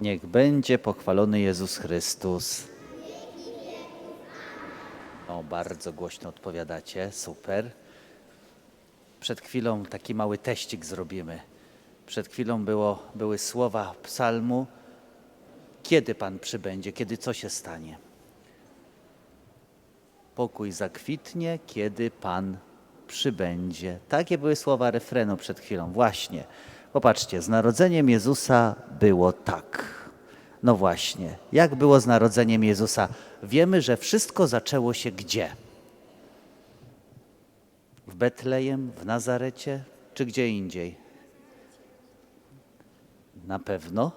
Niech będzie pochwalony Jezus Chrystus. O, bardzo głośno odpowiadacie, super. Przed chwilą taki mały teścik zrobimy. Przed chwilą było, były słowa psalmu. Kiedy Pan przybędzie? Kiedy co się stanie? Pokój zakwitnie, kiedy Pan przybędzie. Takie były słowa refrenu przed chwilą. Właśnie. Popatrzcie, z narodzeniem Jezusa było tak. No właśnie. Jak było z narodzeniem Jezusa? Wiemy, że wszystko zaczęło się gdzie? W Betlejem, w Nazarecie, czy gdzie indziej? Na pewno.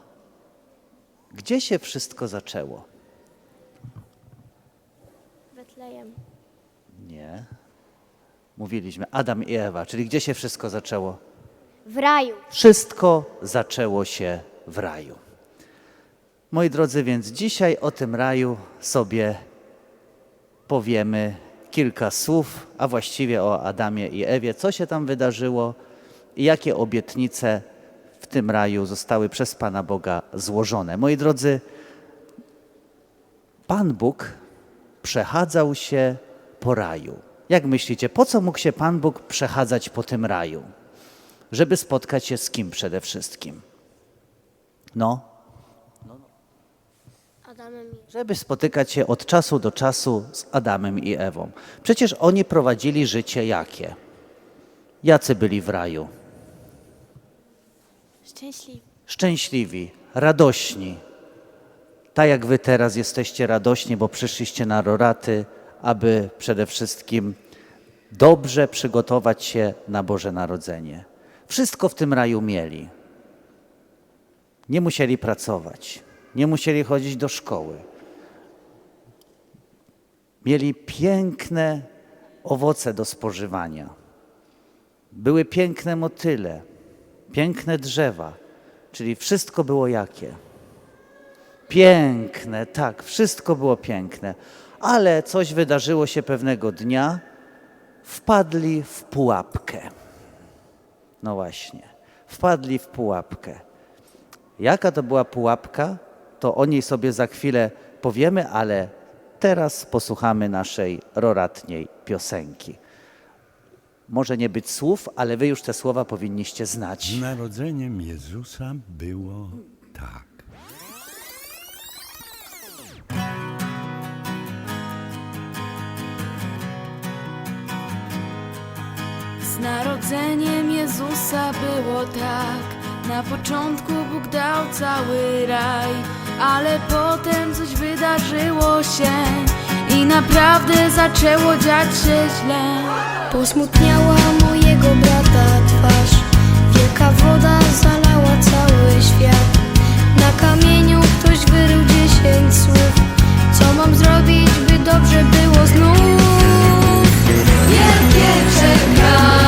Gdzie się wszystko zaczęło? Betlejem. Nie. Mówiliśmy Adam i Ewa, czyli gdzie się wszystko zaczęło? W raju. Wszystko zaczęło się w raju. Moi drodzy, więc dzisiaj o tym raju sobie powiemy kilka słów, a właściwie o Adamie i Ewie, co się tam wydarzyło i jakie obietnice w tym raju zostały przez Pana Boga złożone. Moi drodzy, Pan Bóg przechadzał się po raju. Jak myślicie, po co mógł się Pan Bóg przechadzać po tym raju? Żeby spotkać się z kim przede wszystkim? No, żeby spotykać się od czasu do czasu z Adamem i Ewą. Przecież oni prowadzili życie jakie? Jacy byli w raju? Szczęśliwy. Szczęśliwi, radośni. Tak jak wy teraz jesteście radośni, bo przyszliście na roraty, aby przede wszystkim dobrze przygotować się na Boże Narodzenie. Wszystko w tym raju mieli. Nie musieli pracować, nie musieli chodzić do szkoły. Mieli piękne owoce do spożywania. Były piękne motyle, piękne drzewa, czyli wszystko było jakie? Piękne, tak, wszystko było piękne, ale coś wydarzyło się pewnego dnia, wpadli w pułapkę. No właśnie, wpadli w pułapkę. Jaka to była pułapka, to o niej sobie za chwilę powiemy, ale teraz posłuchamy naszej roratniej piosenki. Może nie być słów, ale wy już te słowa powinniście znać. Z narodzeniem Jezusa było tak. Z narodzeniem Jezusa było tak. Na początku Bóg dał cały raj, ale potem coś wydarzyło się i naprawdę zaczęło dziać się źle. Posmutniała mojego brata twarz. Wielka woda zalała cały świat. Na kamieniu ktoś wyrył dziesięć słów. Co mam zrobić, by dobrze było znów? Wielkie czekanie,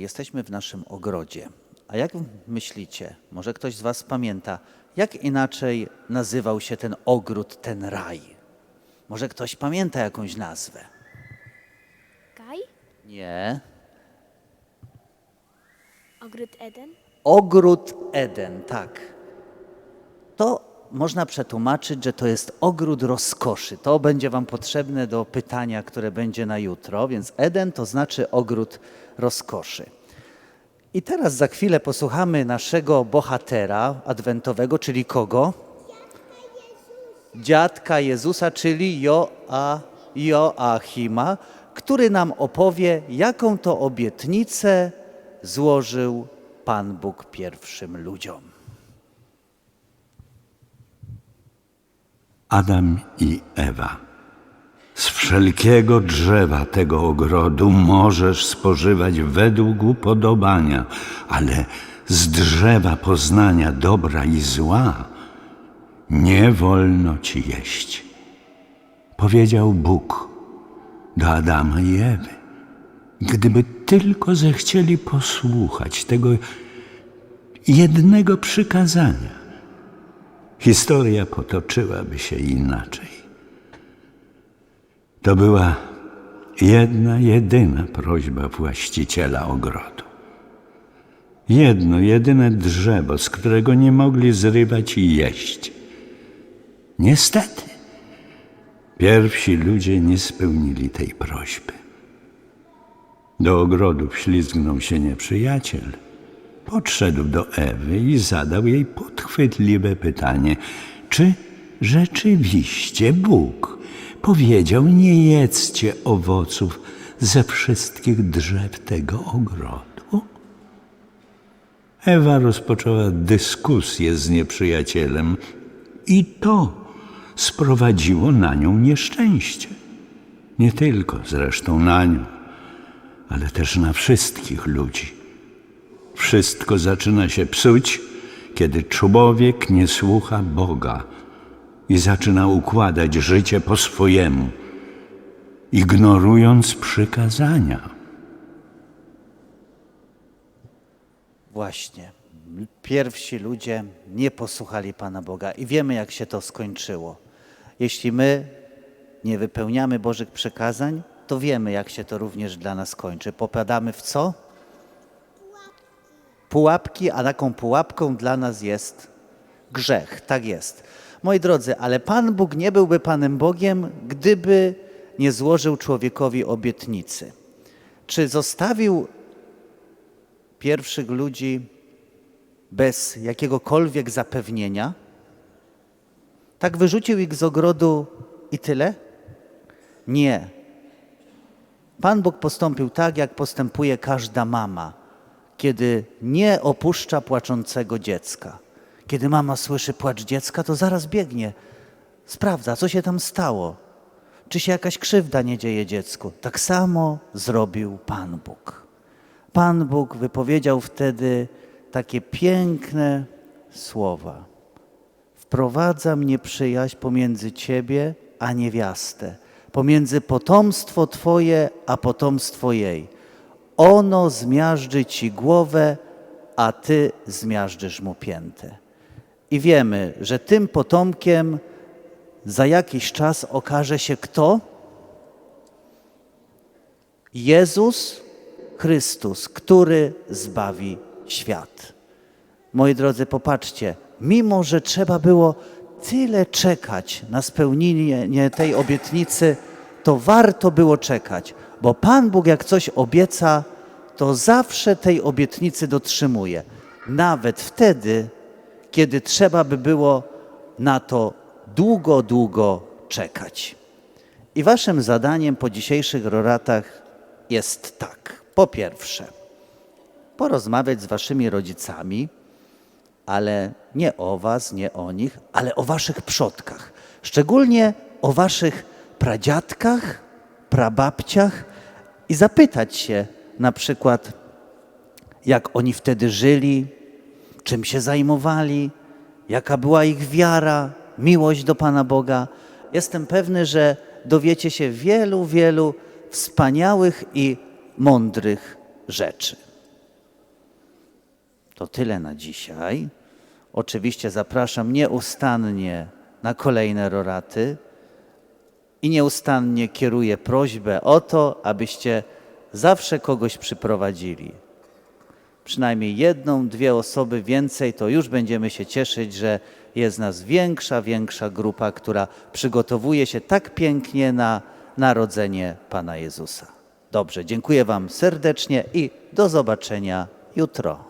jesteśmy w naszym ogrodzie. A jak myślicie, może ktoś z Was pamięta, jak inaczej nazywał się ten ogród, ten raj? Może ktoś pamięta jakąś nazwę? Kaj? Nie. Ogród Eden? Ogród Eden, tak. To można przetłumaczyć, że to jest ogród rozkoszy. To będzie Wam potrzebne do pytania, które będzie na jutro, więc Eden to znaczy ogród rozkoszy. I teraz za chwilę posłuchamy naszego bohatera adwentowego, czyli kogo? Dziadka Jezusa, czyli Joa, Joachima, który nam opowie, jaką to obietnicę złożył Pan Bóg pierwszym ludziom. Adam i Ewa. Wszelkiego drzewa tego ogrodu możesz spożywać według upodobania, ale z drzewa poznania dobra i zła nie wolno ci jeść. Powiedział Bóg do Adama i Ewy. Gdyby tylko zechcieli posłuchać tego jednego przykazania, historia potoczyłaby się inaczej. To była jedna, jedyna prośba właściciela ogrodu. Jedno, jedyne drzewo, z którego nie mogli zrywać i jeść. Niestety, pierwsi ludzie nie spełnili tej prośby. Do ogrodu wślizgnął się nieprzyjaciel. Podszedł do Ewy i zadał jej podchwytliwe pytanie: Czy rzeczywiście Bóg powiedział: Nie jedzcie owoców ze wszystkich drzew tego ogrodu? Ewa rozpoczęła dyskusję z nieprzyjacielem i to sprowadziło na nią nieszczęście. Nie tylko zresztą na nią, ale też na wszystkich ludzi. Wszystko zaczyna się psuć, kiedy człowiek nie słucha Boga i zaczyna układać życie po swojemu, ignorując przykazania. Właśnie. Pierwsi ludzie nie posłuchali Pana Boga i wiemy, jak się to skończyło. Jeśli my nie wypełniamy Bożych przekazań, to wiemy, jak się to również dla nas kończy. Popadamy w co? Pułapki, a taką pułapką dla nas jest grzech. Tak jest. Moi drodzy, ale Pan Bóg nie byłby Panem Bogiem, gdyby nie złożył człowiekowi obietnicy. Czy zostawił pierwszych ludzi bez jakiegokolwiek zapewnienia? Tak wyrzucił ich z ogrodu i tyle? Nie. Pan Bóg postąpił tak, jak postępuje każda mama, kiedy nie opuszcza płaczącego dziecka. Kiedy mama słyszy płacz dziecka, to zaraz biegnie, sprawdza, co się tam stało, czy się jakaś krzywda nie dzieje dziecku. Tak samo zrobił Pan Bóg. Pan Bóg wypowiedział wtedy takie piękne słowa. Wprowadzam nieprzyjaźń pomiędzy ciebie a niewiastę, pomiędzy potomstwo twoje a potomstwo jej. Ono zmiażdży ci głowę, a ty zmiażdżysz mu piętę. I wiemy, że tym potomkiem za jakiś czas okaże się kto? Jezus Chrystus, który zbawi świat. Moi drodzy, popatrzcie, mimo że trzeba było tyle czekać na spełnienie tej obietnicy, to warto było czekać, bo Pan Bóg, jak coś obieca, to zawsze tej obietnicy dotrzymuje. Nawet wtedy, kiedy trzeba by było na to długo, długo czekać. I waszym zadaniem po dzisiejszych roratach jest tak. Po pierwsze, porozmawiać z waszymi rodzicami, ale nie o was, nie o nich, ale o waszych przodkach. Szczególnie o waszych pradziadkach, prababciach i zapytać się na przykład, jak oni wtedy żyli, czym się zajmowali, jaka była ich wiara, miłość do Pana Boga. Jestem pewny, że dowiecie się wielu, wielu wspaniałych i mądrych rzeczy. To tyle na dzisiaj. Oczywiście zapraszam nieustannie na kolejne roraty i nieustannie kieruję prośbę o to, abyście zawsze kogoś przyprowadzili. Przynajmniej jedną, dwie osoby więcej, to już będziemy się cieszyć, że jest nas większa, większa grupa, która przygotowuje się tak pięknie na narodzenie Pana Jezusa. Dobrze, dziękuję Wam serdecznie i do zobaczenia jutro.